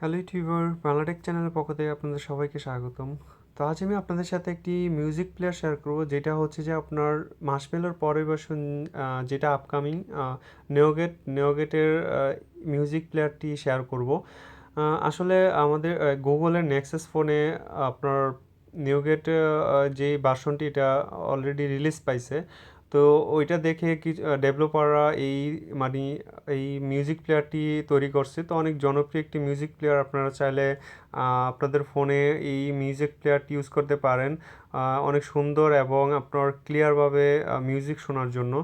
Hello YouTuber Bangla Tech চ্যানেলের পক্ষ থেকে আপনাদের সবাইকে স্বাগতম। তো আজ আমি আপনাদের সাথে একটি মিউজিক প্লেয়ার শেয়ার করব, যেটা হচ্ছে যে আপনার মাসমেলোর পরের ভার্সন যেটা আপকামিং নেওগেট নেওগেটের মিউজিক প্লেয়ারটি শেয়ার করব। আসলে আমাদের গুগলের নেক্সাস ফোনে আপনার নিউগেট যে ভার্সনটি এটা অলরেডি রিলিজ পাইছে তো ওইটা দেখে কি ডেভেলপাররা এই মানে এই মিউজিক প্লেয়ারটি তৈরি করছে। তো অনেক জনপ্রিয় একটি মিউজিক প্লেয়ার আপনারা চাইলে আপনাদের ফোনে এই মিউজিক প্লেয়ারটি ইউজ করতে পারেন। অনেক সুন্দর এবং আপনার ক্লিয়ারভাবে মিউজিক শোনার জন্য।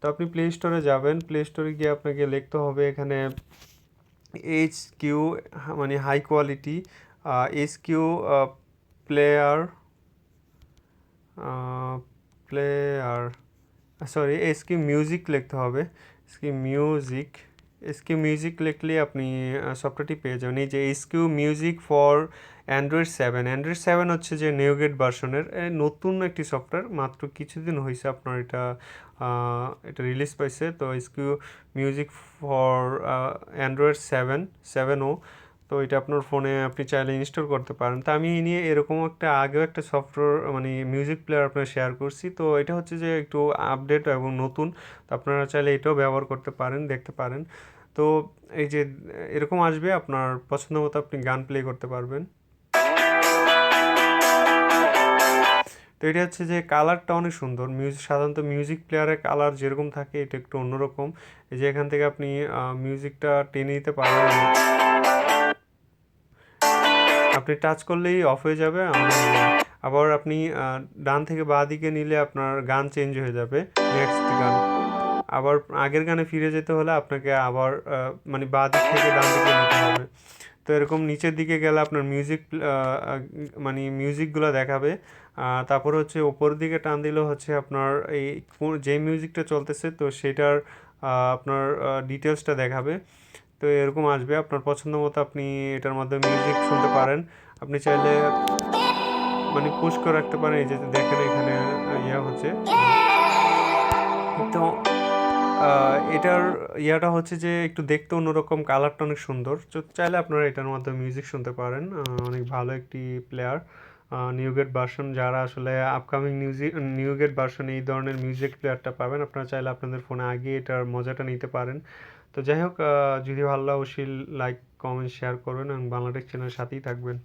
তো আপনি প্লে স্টোরে যাবেন। প্লে স্টোরে গিয়ে আপনাকে লিখতে হবে এখানে এইচ কিউ মানে high quality H Q player player sorry S Q music লিখতে হবে। এসকি মিউজিক এসকি মিউজিক লিখলে আপনি সফটওয়্যারটি পেয়ে যাবেন। এই যে S Q music for Android seven Android seven হচ্ছে যে নিউগেট ভার্সনের নতুন একটি সফটওয়্যার। মাত্র কিছুদিন হয়েছে আপনার এটা এটা রিলিজ পাইছে। তো S Q music for Android seven seven ও তো এটা আপনার ফোনে আপনি চাইলে ইনস্টল করতে পারেন। তো আমি নিয়ে এরকম একটা আগেও একটা সফটওয়্যার মানে মিউজিক প্লেয়ার আপনার শেয়ার করছি। তো এটা হচ্ছে যে একটু আপডেট এবং নতুন। তো আপনারা চাইলে এটাও ব্যবহার করতে পারেন, দেখতে পারেন। তো এই যে এরকম আসবে, আপনার পছন্দ মতো আপনি গান প্লে করতে পারবেন। তো এটা হচ্ছে যে কালারটা অনেক সুন্দর। মিউজিক সাধারণত মিউজিক প্লেয়ারের কালার যেরকম থাকে, এটা একটু অন্যরকম। এই যে এখান থেকে আপনি মিউজিকটা টেনে নিতে পারবেন। আপনি টাচ করলেই অফ হয়ে যাবে। আবার আপনি ডান থেকে বাঁ দিকে নিলে আপনার গান চেঞ্জ হয়ে যাবে নেক্সট গান। আবার আগের গানে ফিরে যেতে হলে আপনাকে আবার মানে বাঁ দিক থেকে ডান দিকে নিতে হবে। তো এরকম নিচের দিকে গেলে আপনার মিউজিক মানে মিউজিকগুলো দেখাবে। তারপর হচ্ছে ওপর দিকে টান দিলেও হচ্ছে আপনার এই যে মিউজিকটা চলতেছে, তো সেটার আপনার ডিটেলসটা দেখাবে। তো এরকম আসবে, আপনার পছন্দ মতো আপনি এটার মাধ্যমে মিউজিক শুনতে পারেন। আপনি চাইলে মানে পুশ করে রাখতে পারেন, এই যে দেখেন এখানে ইয়া হচ্ছে। তো এটার ইয়াটা হচ্ছে যে একটু দেখতে অন্যরকম কালারটা অনেক সুন্দর। চাইলে আপনারা এটার মাধ্যমে মিউজিক শুনতে পারেন। অনেক ভালো একটি প্লেয়ার নিউগেট ভার্সন যারা আসলে আপকামিং মিউজিক নিউগেট ভার্সন এই ধরনের মিউজিক প্লেয়ারটা পাবেন, আপনারা চাইলে আপনাদের ফোনে আগে এটার মজাটা নিতে পারেন। তো যাই হোক যদি ভালো অবশ্যই লাইক কমেন্ট শেয়ার করবেন এবং বাংলাটেক চ্যানেলের সাথেই থাকবেন।